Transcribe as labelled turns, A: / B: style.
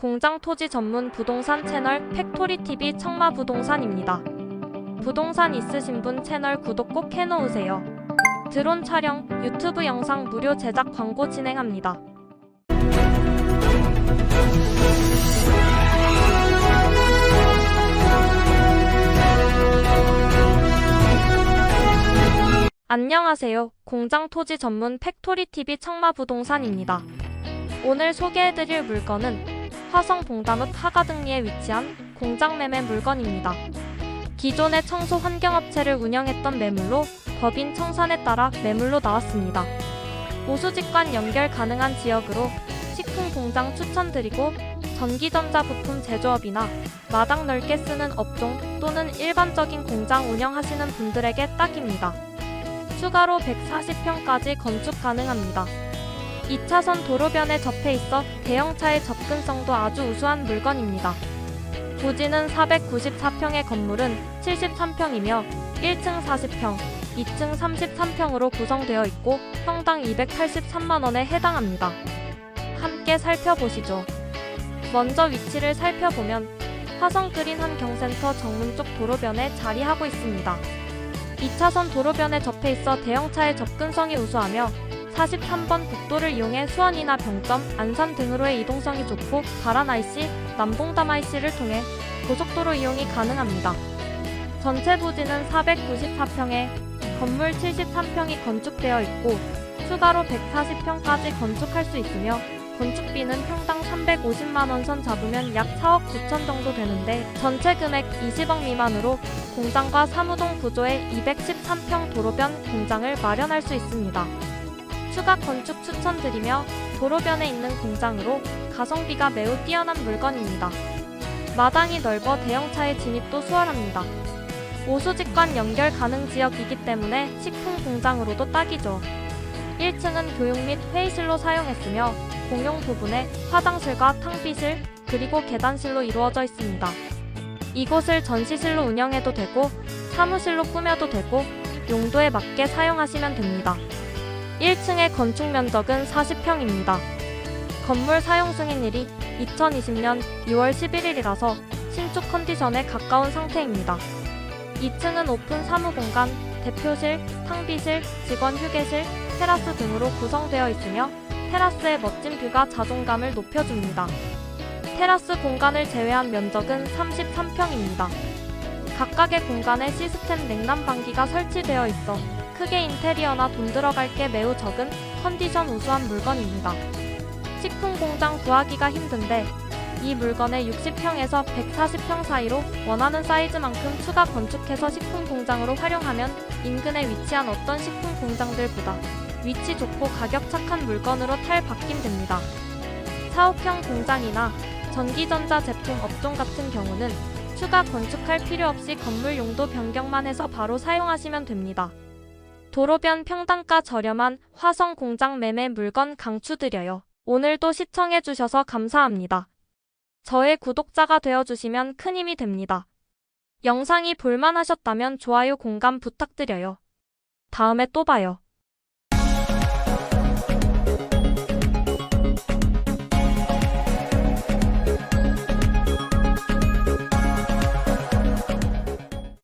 A: 공장 토지 전문 부동산 채널 팩토리TV 청마부동산입니다. 부동산 있으신 분 채널 구독 꼭 해놓으세요. 드론 촬영, 유튜브 영상 무료 제작 광고 진행합니다. 안녕하세요. 공장 토지 전문 팩토리TV 청마부동산입니다. 오늘 소개해드릴 물건은 화성 봉담읍 하가등리에 위치한 공장 매매 물건입니다. 기존의 청소 환경업체를 운영했던 매물로 법인 청산에 따라 매물로 나왔습니다. 오수직관 연결 가능한 지역으로 식품 공장 추천드리고 전기전자 부품 제조업이나 마당 넓게 쓰는 업종 또는 일반적인 공장 운영하시는 분들에게 딱입니다. 추가로 140평까지 건축 가능합니다. 2차선 도로변에 접해 있어 대형차의 접근성도 아주 우수한 물건입니다. 부지는 494평의 건물은 73평이며 1층 40평, 2층 33평으로 구성되어 있고 평당 283만원에 해당합니다. 함께 살펴보시죠. 먼저 위치를 살펴보면 화성 그린 환경센터 정문 쪽 도로변에 자리하고 있습니다. 2차선 도로변에 접해 있어 대형차의 접근성이 우수하며 43번 국도를 이용해 수원이나 병점, 안산 등으로의 이동성이 좋고 바란 IC, 남봉담 IC를 통해 고속도로 이용이 가능합니다. 전체 부지는 494평에 건물 73평이 건축되어 있고 추가로 140평까지 건축할 수 있으며 건축비는 평당 350만원 선 잡으면 약 4억 9천 정도 되는데 전체 금액 20억 미만으로 공장과 사무동 구조의 213평 도로변 공장을 마련할 수 있습니다. 추가 건축 추천드리며 도로변에 있는 공장으로 가성비가 매우 뛰어난 물건입니다. 마당이 넓어 대형차의 진입도 수월합니다. 오수직관 연결 가능 지역이기 때문에 식품 공장으로도 딱이죠. 1층은 교육 및 회의실로 사용했으며 공용 부분에 화장실과 탕비실 그리고 계단실로 이루어져 있습니다. 이곳을 전시실로 운영해도 되고 사무실로 꾸며도 되고 용도에 맞게 사용하시면 됩니다. 1층의 건축 면적은 40평입니다. 건물 사용 승인 일이 2020년 2월 11일이라서 신축 컨디션에 가까운 상태입니다. 2층은 오픈 사무 공간, 대표실, 탕비실, 직원 휴게실, 테라스 등으로 구성되어 있으며 테라스의 멋진 뷰가 자존감을 높여줍니다. 테라스 공간을 제외한 면적은 33평입니다. 각각의 공간에 시스템 냉난방기가 설치되어 있어 크게 인테리어나 돈 들어갈 게 매우 적은 컨디션 우수한 물건입니다. 식품 공장 구하기가 힘든데 이 물건의 60평에서 140평 사이로 원하는 사이즈만큼 추가 건축해서 식품 공장으로 활용하면 인근에 위치한 어떤 식품 공장들보다 위치 좋고 가격 착한 물건으로 탈바뀜됩니다. 사옥형 공장이나 전기전자 제품 업종 같은 경우는 추가 건축할 필요 없이 건물 용도 변경만 해서 바로 사용하시면 됩니다. 도로변 평당가 저렴한 화성 공장 매매 물건 강추드려요. 오늘도 시청해주셔서 감사합니다. 저의 구독자가 되어주시면 큰 힘이 됩니다. 영상이 볼만하셨다면 좋아요 공감 부탁드려요. 다음에 또 봐요.